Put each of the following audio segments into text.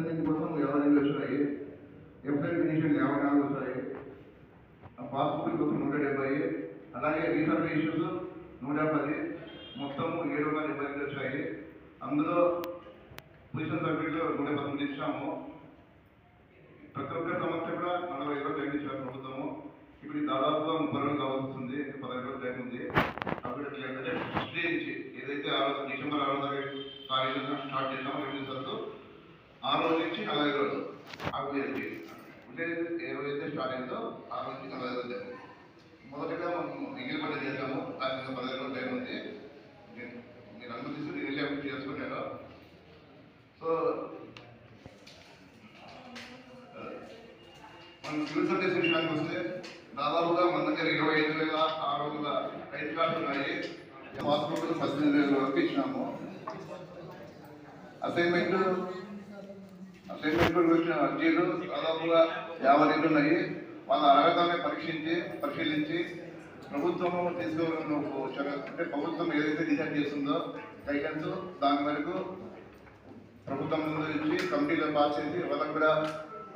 Assembly కోసం యాభై రెండు వచ్చాయి ఎఫ్ఐ ఫినిషన్ యాభై నాలుగు వచ్చాయి పాస్పోర్ట్ కోసం నూట డెబ్బై అలాగే రిజర్వేషన్స్ నూట పది మొత్తం ఏడు వందల డెబ్బై రెండు వచ్చాయి అందులో పొజిషన్ సర్టిఫికేట్లో నూట పంతొమ్మిది ఇచ్చాము. ప్రతి ఒక్క సంస్థ కూడా నలభై ఇరవై టైం ఇచ్చారు ప్రభుత్వము. ఇప్పుడు దాదాపుగా ముప్పై రోజులు కావాల్సింది పదహైదు రోజులు టైం ఉంది అప్పుడు ఎట్లా అంటే ఫస్ట్ నుంచి ఏదైతే ఆ రోజు డిసెంబర్ ఆరో తారీఖు తారీఖున స్టార్ట్ చేసామో రెవెన్యూ సర్దు ఆ రోజు నుంచి నలభై రోజులు ఆ పేరుకి అంటే ఏ రోజైతే స్టార్ట్ అయిందో ఆ రోజు నుంచి నలభై రోజులు జరిగింది మొదటగా మనం ఎంగిల్ పని చేసాము దానికి ఇంకా పదహైదు రోజులు టైం ఉంది నేను- మీరు అనుమతిస్తూ నేను వెళ్ళి అప్లై చేసుకున్నాను సో మనం సివిల్ సర్వీస్ విషయానికి వస్తే దాదాపుగా మన దగ్గర ఇరవై ఐదు వేల ఆరు వందల రైతు కార్డులు ఉన్నాయి. పాస్పోర్ట్లు పద్దెనిమిది వేల వరకు ఇచ్చినాము. అసైన్మెంట్ అసైన్మెంట్ వచ్చిన అర్జీలు దాదాపుగా యాభై రెండు ఉన్నాయి. వాళ్ళ అర్హతని పరీక్షించి పరిశీలించి ప్రభుత్వము తీసుకోవాలని ఒక చర్య అంటే ప్రభుత్వం ఏదైతే డిసైడ్ చేస్తుందో గైడెన్స్ దాని వరకు ప్రభుత్వం ముందు ఇచ్చి కమిటీలో పాస్ చేసి వాళ్ళకు కూడా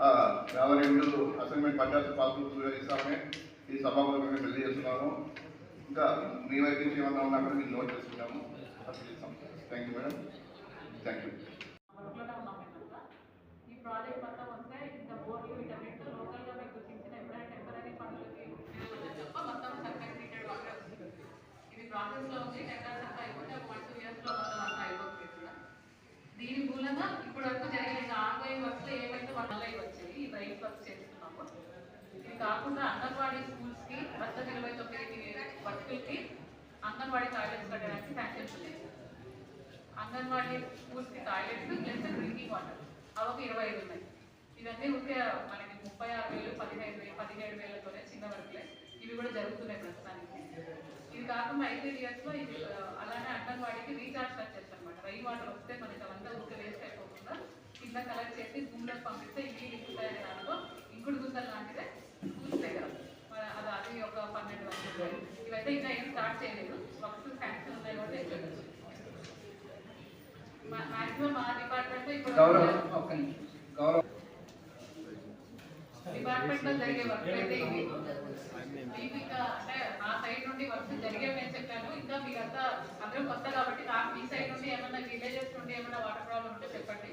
ఆ, యాభై రెండు అసైన్మెంట్ పడ్డాల్సి పాస్బుక్ ఇస్తామని ఈ సభాముఖంగా తెలియజేస్తున్నాము ఇంకా మీ వైపు నుంచి ఏమన్నా ఉన్నా కూడా మేము నోట్ చేసుకుంటాము. Thank you madam thank you వర్క్లోనే ఉన్నాం మేమంతా ఈ ప్రాజెక్ట్ మొత్తం వస్తే ఇంకా బోర్డు వీటన్నిటితో లోకల్గా మీకు గుర్తించిన ఎప్పుడైనా టెంపరీ పనులకి ఉపయోగపడే తప్ప మొత్తం సర్కార్ ట్రీటెడ్ వర్కే వస్తుంది ఇది ప్రాసెస్లో ఉంది టెండర్స్ అంతా అయిపోతే ఒక వన్ టూ ఇయర్స్లో మొత్తం అంతా అయిపోతుంది కూడా దీని వరకు జరిగిన ఆన్లైన్ వర్క్స్లో ఏమైతే వన్ వచ్చాయి ఈ రైట్ వర్క్ చేస్తున్నాము. ఇది కాకుండా అంగన్వాడీ స్కూల్స్కి వద్ద ఇరవై తొమ్మిది వర్కులకి అంగన్వాడీ టాయిలెట్స్ కట్టడానికి శాంక్షన్స్ ఉన్నాయి. అంగన్వాడీ స్కూల్స్కి టాయిలెట్స్ ప్లస్ డ్రింకింగ్ వాటర్. అవి ఒక ఇరవై ఐదు ఉన్నాయి. ఇవన్నీ ఉంటే మనకి ముప్పై ఆరు వేలు పదిహేను వేలు పదిహేడు వేలతోనే చిన్న వర్క్లే. ఇవి కూడా జరుగుతున్నాయి ప్రస్తుతానికి. ఇది కాకుండా ఐదు ఇయర్స్లో ఇది అలానే అంగన్వాడీకి రీఛార్జ్ స్ట్రక్చర్స్ అనమాట రైన్ వాటర్ వస్తే మనకి అవంతా ఊరికే కింద కలెక్ట్ చేసి భూమిలోకి పంపిస్తే ఇవి ఉంటాయనే దాంట్లో ఇంకుడు గుంతలు లాంటిదే దగ్గర మరి అది అది ఒక పన్నెండు వందలు. ఇవైతే ఇంకా ఏం స్టార్ట్ చేయలేదు. వర్క్స్ శాంక్షన్ ఉన్నాయి కూడా చేయలేదు. మాక్సిమం మా డిపార్ట్మెంట్ ఇప్పుడు డిపార్ట్మెంట్లో జరిగే వర్క్ అయితే మీకు ఇంకా అంటే నా సైడ్ నుండి వర్క్ జరిగేవి నేను చెప్పాను. ఇంకా మీరంతా అందరూ కొత్త కాబట్టి నాకు మీ సైడ్ నుండి ఏమన్నా విలేజెస్ నుండి ఏమన్నా వాటర్ ప్రాబ్లం ఉంటే చెప్పండి.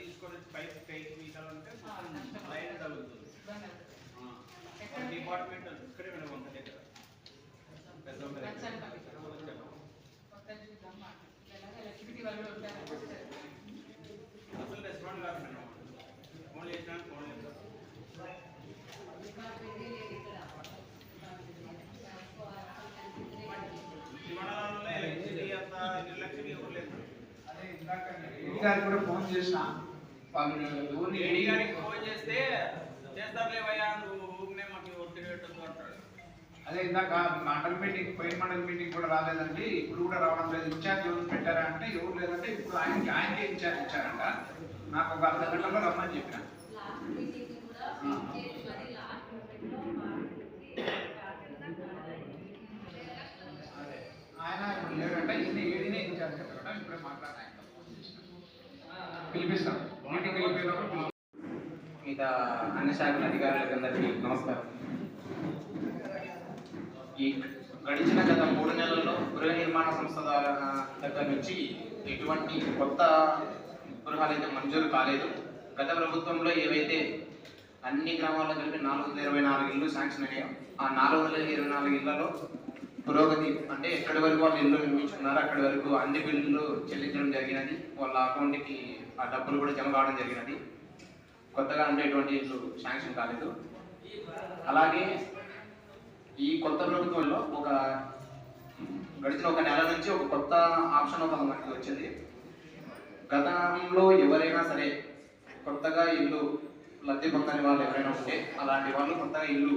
తీసుకొని వచ్చి పైకి పైకి తీసాలంటే లైన్ తగులుతుంది. డిపార్ట్మెంట్ ఇక్కడే మేడం వంక దగ్గర. పెద్ద అసలు రెస్పాండ్ కాదు మేడం ఫోన్ చేసినా ఫోన్ ఎలక్ట్రిసిటీ అంత నిర్లక్ష్యం ఎవరు లేదు గారికి కూడా ఫోన్ చేసిన. ఏడీ గారికి ఫోన్ చేస్తే చేస్తారులేవయ్యా నువ్వు ఊరినే మాకు ఒత్తిడి పెట్టద్దు అంటాడు. అదే ఇందాక మండల మీటింగ్ పోయిన మండల మీటింగ్ కూడా రాలేదండి ఇప్పుడు కూడా రావడం లేదు. ఇన్ఛార్జ్ ఎవరు పెట్టారా అంటే ఎవరు లేదంటే ఇప్పుడు ఆయనకి ఆయనకే ఇన్ఛార్జ్ ఇచ్చారంట. నాకు ఒక అర్ధ గంటలో రమ్మని చెప్పిన. ఆయన ఇప్పుడు లేడంట ఈయన ఏడినే ఇన్ఛార్జ్ చెప్పారట ఇప్పుడే మాట్లాడిన ఆయనతో ఫోన్ చేసిన పిలిపిస్తాం మీటింగ్ వెళ్ళిపోయినప్పుడు పిలిపిస్తాం. మిగతా అన్ని శాఖల అధికారులందరికీ నమస్కారం. ఈ గడిచిన గత మూడు నెలల్లో గృహ నిర్మాణ సంస్థ దగ్గర నుంచి ఎటువంటి కొత్త గృహాలు అయితే మంజూరు కాలేదు. గత ప్రభుత్వంలో ఏవైతే అన్ని గ్రామాల్లో కలిపి నాలుగు వందల ఇరవై నాలుగు ఇళ్ళు శాంక్షన్ అయ్యాయి ఆ నాలుగు వందల ఇరవై నాలుగు ఇళ్ళలో పురోగతి అంటే ఎక్కడి వరకు వాళ్ళు ఇల్లు నిర్మించుకున్నారో అక్కడి వరకు అన్ని బిల్లులు చెల్లించడం జరిగినది. వాళ్ళ అకౌంట్కి ఆ డబ్బులు కూడా జమ కావడం జరిగినది. కొత్తగా అంటే ఎటువంటి ఇల్లు శాంక్షన్ కాలేదు. అలాగే ఈ కొత్త ప్రభుత్వంలో ఒక గడిచిన ఒక నెల నుంచి ఒక కొత్త ఆప్షన్ ఒక మనకి వచ్చింది. గతంలో ఎవరైనా సరే కొత్తగా ఇల్లు లబ్ధి పొందని వాళ్ళు ఎవరైనా ఉంటే అలాంటి వాళ్ళు కొత్తగా ఇల్లు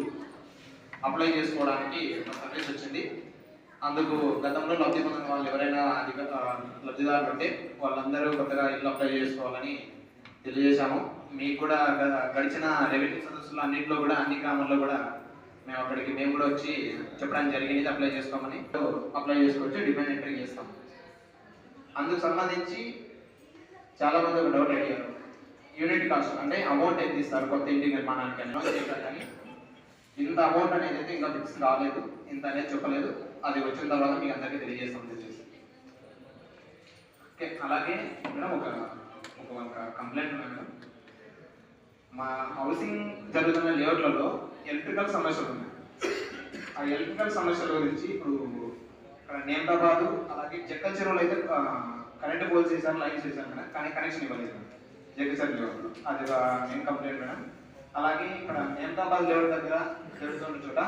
అప్లై చేసుకోవడానికి సర్వీస్ వచ్చింది. అందుకు గతంలో లబ్ధి పొందిన వాళ్ళు ఎవరైనా అధిక లబ్ధిదారులు ఉంటే వాళ్ళందరూ కొత్తగా ఇల్లు అప్లై చేసుకోవాలని తెలియజేశాము. మీకు కూడా గడిచిన రెవెన్యూ సదస్సులు అన్నింటిలో కూడా అన్ని గ్రామాల్లో కూడా మేము అక్కడికి మేము కూడా వచ్చి చెప్పడానికి జరిగింది అప్లై చేసుకోమని అప్లై చేసుకోవచ్చు డిమాండ్ ఎంట్రీ చేస్తాం. అందుకు సంబంధించి చాలా మంది ఒక డౌట్ అడిగారు. యూనిట్ కాస్ట్ అంటే అమౌంట్ ఎంత ఇస్తారు కొత్త ఇంటి నిర్మాణానికి అని. చెప్పారు కానీ ఇంత అమౌంట్ అనేది అయితే ఇంకా ఫిక్స్ రాలేదు. ఇంత అనేది చెప్పలేదు. అది వచ్చిన తర్వాత మీకు అందరికీ తెలియజేస్తాం దయచేసి. ఓకే అలాగే మేడం ఒక ఒక కంప్లైంట్ మేడం. మా హౌసింగ్ జరుగుతున్న లేఅవుట్లలో ఎలక్ట్రికల్ సమస్యలు ఉన్నాయి. ఆ ఎలక్ట్రికల్ సమస్యల గురించి ఇప్పుడు ఇక్కడ నేమదాబాదు అలాగే జక్క చెరువులో అయితే కరెంట్ పోల్స్ చేశాను లైన్స్ చేశాను మేడం. కానీ కనెక్షన్ ఇవ్వలేదు. జక్క చెరువు అది నేను కంప్లైంట్ మేడం. అలాగే ఇక్కడ నేమదాబాద్ లేఅవుట్ దగ్గర జరుగుతున్న చోట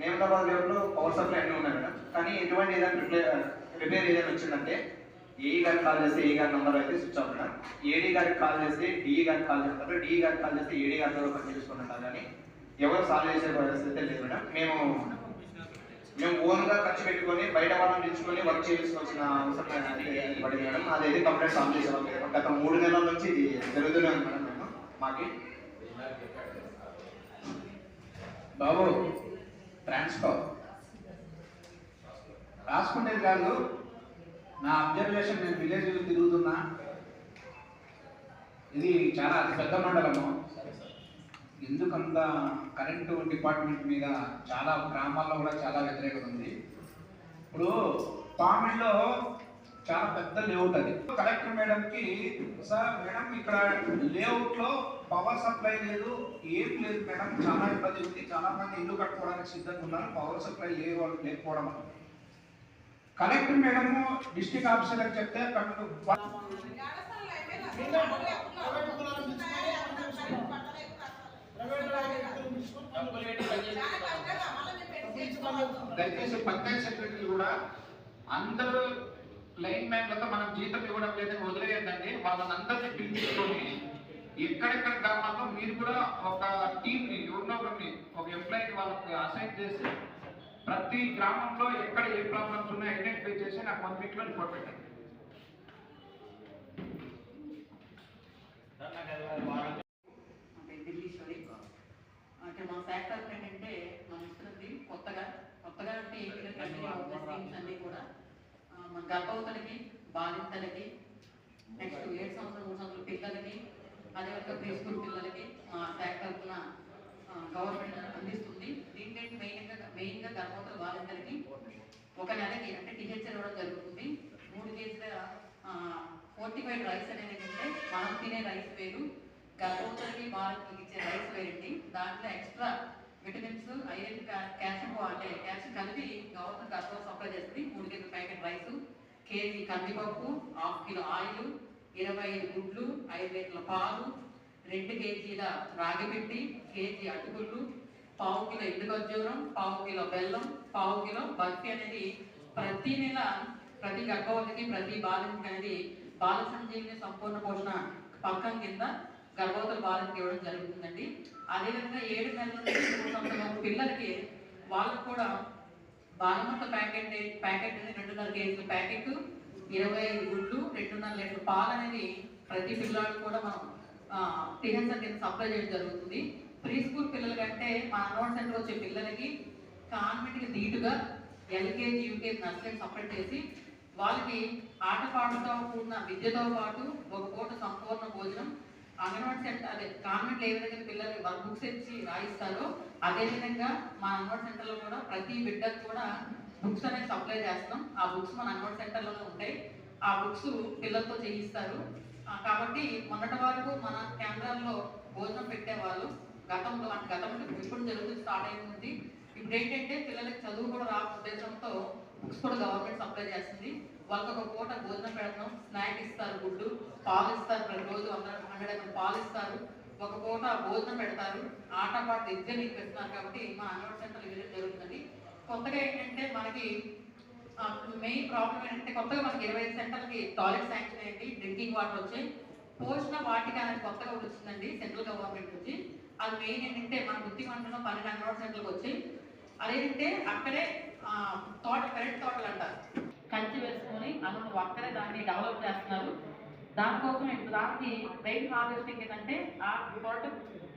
నేమదాబాద్ లేఅవుట్లో పవర్ సప్లై అన్నీ ఉన్నాయి మేడం. కానీ ఎటువంటి ఏదైనా రిపేర్ రిపేర్ ఏదైనా వచ్చిందంటే ఏఈ గారికి కాల్ చేస్తే ఏ గారి నెంబర్ అయితే స్విచ్ ఆఫ్ మేడం. ఏడీ గారికి కాల్ చేస్తే డిఈ గారికి కాల్ చేస్తారు డిఈ గారికి కాల్ చేస్తే ఏడీ గారి ద్వారా పని కానీ ఎవరు సాల్వ్ చేసే పరిస్థితి లేదు మేడం. మేము మేము ఓన్గా ఖర్చు పెట్టుకొని బయట వాళ్ళని తెచ్చుకొని వర్క్ చేయించుకోవాల్సిన అవసరం అనేది పడింది మేడం. అదైతే కంప్లైంట్ సాల్వ్ చేసేవాళ్ళు. గత మూడు నెలల నుంచి ఇది జరుగుతూనే ఉంది మేడం. మాకి బాబు ట్రాన్స్ఫర్ రాసుకునేది కాదు. నా అబ్జర్వేషన్ నేను విలేజ్ తిరుగుతున్నా. ఇది చాలా పెద్ద మండలము. ఎందుకంత కరెంటు డిపార్ట్మెంట్ మీద చాలా గ్రామాల్లో కూడా చాలా వ్యతిరేకత ఉంది. ఇప్పుడు పామిడిలో చాలా పెద్ద లేఅవుట్ అది. కలెక్టర్ మేడంకి సార్ మేడం ఇక్కడ లేఅవుట్లో పవర్ సప్లై లేదు ఏం లేదు మేడం చాలా ఇబ్బంది ఉంది. చాలా మంది ఇల్లు కట్టుకోవడానికి సిద్ధంగా ఉన్నారు పవర్ సప్లై లేవు లేకపోవడం. కలెక్టర్ మేడం డిస్ట్రిక్ట్ ఆఫీసర్కి చెప్తే దయచేసి పంచాయత్ సెక్రటరీ కూడా అందరూ లైన్ మ్యాన్లతో మనం జీతం ఇవ్వడం లేదని వదిలేయండి వాళ్ళని అందరినీ పిలిపించుకొని ఎక్కడెక్కడ గ్రామాల్లో మీరు కూడా ఒక టీంని ఎవరినో ఒకరిని ఒక ఎంప్లాయీని వాళ్ళకి అసైన్ చేసి ప్రతి గ్రామంలో ఎక్కడ ఏ ప్రాబ్లమ్స్ ఉన్నాయో ఐడెంటిఫై చేసి నాకు వన్ వీక్లో రిపోర్ట్ పెట్టండి. అంటే మా ఫ్యాక్టర్ ఏంటంటే మనం ఇస్తున్నది కొత్తగా కొత్తగా అంటే స్కీమ్స్ అన్ని కూడా మన గర్భవతులకి బాలింతలకి నెక్స్ట్ ఏడు సంవత్సరాలు మూడు సంవత్సరాల పిల్లలకి అదేవిధంగా ప్రీ స్కూల్ పిల్లలకి మా శాఖ తరఫున గవర్నమెంట్ అందిస్తుంది. దీంట్లో మెయిన్గా మెయిన్గా గర్భవతుల బాలింతలకి ఒక నెలకి అంటే టీహెచ్ఎల్ ఇవ్వడం జరుగుతుంది. మూడు కేజీల ఫోర్టిఫైడ్ రైస్ అనేది ఏంటంటే మనం తినే రైస్ వేరు. గర్భవతులకి బాలింతలకి ఇచ్చే రైస్ వేరండి. దాంట్లో ఎక్స్ట్రా విటమిన్స్ ఐరన్ క్యాల్షియం అంటే క్యాల్షియం కలిపి గవర్నమెంట్ గర్భవతి సప్లై చేస్తుంది. మూడు కేజీల ప్యాకెట్ రైస్ కేజీ కందిపప్పు హాఫ్ కిలో ఆయిల్ ఇరవై ఐదు గుడ్లు ఐదు లీటర్ల పాలు రెండు కేజీల రాగిపిండి కేజీ అటుకుళ్ళు పావు కిలో ఎండు ఖర్జూరం పావు కిలో బెల్లం పావు కిలో బర్ఫీ అనేది ప్రతి నెల ప్రతి గర్భవతికి ప్రతి బాలింటికి అనేది బాల సంజీవిని సంపూర్ణ పోషణ పక్కం కింద గర్భవతుల బాలింటికి ఇవ్వడం జరుగుతుందండి. అదేవిధంగా ఏడు నెలల నుంచి మూడు సంవత్సరాల పిల్లలకి వాళ్ళకు కూడా బాలమత ప్యాకెట్ ప్యాకెట్ అనేది రెండున్నర కేజీల ప్యాకెట్ ఇరవై ఐదు గుడ్లు రెండున్నర లీటర్ పాలు అనేది ప్రతి పిల్లాడు కూడా మనం టిహెచ్ఆర్ కింద సప్లై చేయడం జరుగుతుంది. ప్రీ స్కూల్ పిల్లల కంటే మా అన్వాడ్ సెంటర్ వచ్చే పిల్లలకి కాన్వెంట్కి ధీటుగా ఎల్కేజీ యూకేజీ నర్సరీ సపరేట్ చేసి వాళ్ళకి ఆటపాటతో కూడిన విద్యతో పాటు ఒక పూట సంపూర్ణ భోజనం అంగన్వాడీ సెంటర్ అదే కాన్వెంట్ ఏ విధంగా పిల్లలు వాళ్ళ బుక్స్ ఇచ్చి రాయిస్తారో అదే విధంగా మా అంగన్వాడీ సెంటర్లో కూడా ప్రతి బిడ్డకు కూడా బుక్స్ అనేది సప్లై చేస్తాం. ఆ బుక్స్ మన అంగన్వాడీ సెంటర్లోనే ఉంటాయి. ఆ బుక్స్ పిల్లలతో చేయిస్తారు. కాబట్టి మొన్నటి వరకు మన కేంద్రాల్లో భోజనం పెట్టేవాళ్ళు గతంలో అంటే గతంలో ఇప్పుడు జరుగుతుంది స్టార్ట్ అయింది ఇప్పుడు ఏంటంటే పిల్లలకి చదువు కూడా రా ఉద్దేశంతో బుక్స్ కూడా గవర్నమెంట్ సప్లై చేస్తుంది. వాళ్ళకి ఒక పూట భోజనం పెడతాం స్నాక్ ఇస్తారు గుడ్డు పాలు ఇస్తారు ప్రతిరోజు హండ్రెడ్ హండ్రెడ్ ఎంఎల్ పాలు ఇస్తారు. ఒక పూట భోజనం పెడతారు. ఆట పాట విద్య నేర్పిస్తున్నారు కాబట్టి మా అంగన్వాడీ సెంటర్ విజిట్ జరుగుతుంది. కొత్తగా ఏంటంటే మనకి మెయిన్ ప్రాబ్లం ఏంటంటే కొత్తగా మనకి ఇరవై ఐదు సెంటర్లకి టాయిలెట్ శాంక్షన్ అయ్యింది డ్రింకింగ్ వాటర్ వచ్చి. పోషణ వాటిక అనేది కొత్తగా వచ్చిందండి సెంట్రల్ గవర్నమెంట్ నుంచి. అది మెయిన్ ఏంటంటే మన బుద్ధి మండలం పన్నెండు అంగన్వాడీ సెంటర్లకు వచ్చి. అదేంటంటే అక్కడే తోట పెరటి తోటలు అంటారు. కంచి వేసుకొని అందులో ఒక్కరే దాన్ని డెవలప్ చేస్తున్నారు. దానికోసం ఇప్పుడు దానికి రెయిన్ హార్వెస్టింగ్ ఏంటంటే ఆ తోట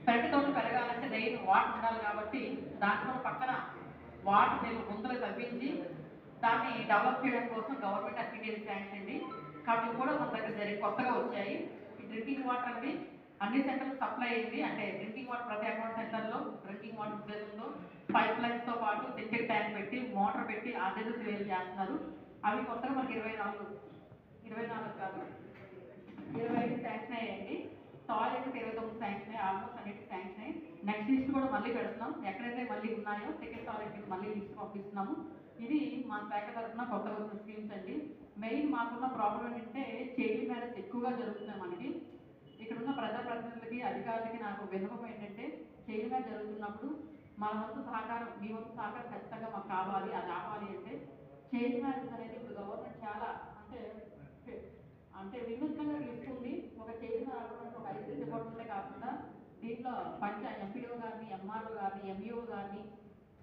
పెరటి తోట పెరగాలంటే రెయిన్ వాటర్ ఉండాలి కాబట్టి దాంట్లో పక్కన వాటర్ నేను గుంతలు తగ్గించి దాన్ని డెవలప్ చేయడం కోసం గవర్నమెంట్ అప్లికేషన్ శాంక్షన్ అండి. కాబట్టి కూడా మన దగ్గర జరిగి కొత్తగా వచ్చాయి. ఈ డ్రింకింగ్ వాటర్ అనేది అన్ని సెంటర్లు సప్లై అయింది. అంటే డ్రింకింగ్ వాటర్ ప్రతి అకౌంట్ సెంటర్లో డ్రింకింగ్ వాటర్ ఉద్దేశంతో పైప్ లైన్తో పాటు సింటెక్ ట్యాంక్ పెట్టి మోటార్ పెట్టి అద్దెలు సేల్ చేస్తున్నారు. అవి కొత్తగా మనకి ఇరవై నాలుగు ఇరవై నాలుగు కాదు. ఇరవై ఐదు శాంక్షన్ అయ్యాయండి. టాయిలెట్ ఇరవై తొమ్మిది శాంక్షన్ అయ్యి ఆల్మోస్ట్ అన్నిటి శాంక్షన్ అయ్యి నెక్స్ట్ లిస్ట్ కూడా మళ్ళీ పెడుతున్నాం. ఎక్కడైతే మళ్ళీ ఉన్నాయో సెకండ్ టాయిలెట్ మళ్ళీ లిస్ట్ పంపిస్తున్నాము. ఇది మా శాఖ తరఫున కొత్తగా వచ్చిన స్కీమ్స్ అండి. మెయిన్ మాకున్న ప్రాబ్లం ఏంటంటే చైల్డ్ మ్యారేజ్ ఎక్కువగా జరుగుతున్నాయి మనకి. ఇక్కడ ఉన్న ప్రజాప్రతినిధులకి అధికారులకి నాకు విన్నపం ఏంటంటే చైల్డ్ మ్యారేజ్ జరుగుతున్నప్పుడు మన వంతు సహకారం మీ వంతు సహకారం ఖచ్చితంగా మాకు కావాలి అది ఆపాలి అంటే చైల్డ్ మ్యారేజ్ అనేది ఇప్పుడు గవర్నమెంట్ చాలా అంటే అంటే వినూత్నంగా తీసుకుంది. ఒక చైల్డ్ మ్యారేజ్ ఒక ఐసీ డిపార్ట్మెంటే కాకుండా దీంట్లో పంచ ఎంపీడీఓ గారిని ఎంఆర్ఓ గారిని ఎంఈఓ గారిని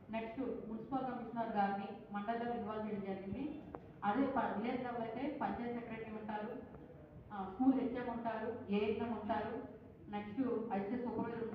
నెక్స్ట్ మున్సిపల్ కమిషనర్ గారిని మండలిలో ఇన్వాల్వ్ చేయడం జరిగింది. అదే ప- విలేజ్ లెవెల్ అయితే పంచాయత్ సెక్రటరీ ఉంటారు స్కూల్ హెచ్ఎం ఉంటారు ఏఎన్ఎం ఉంటారు నెక్స్ట్ ఐసీ సూపర్వైజర్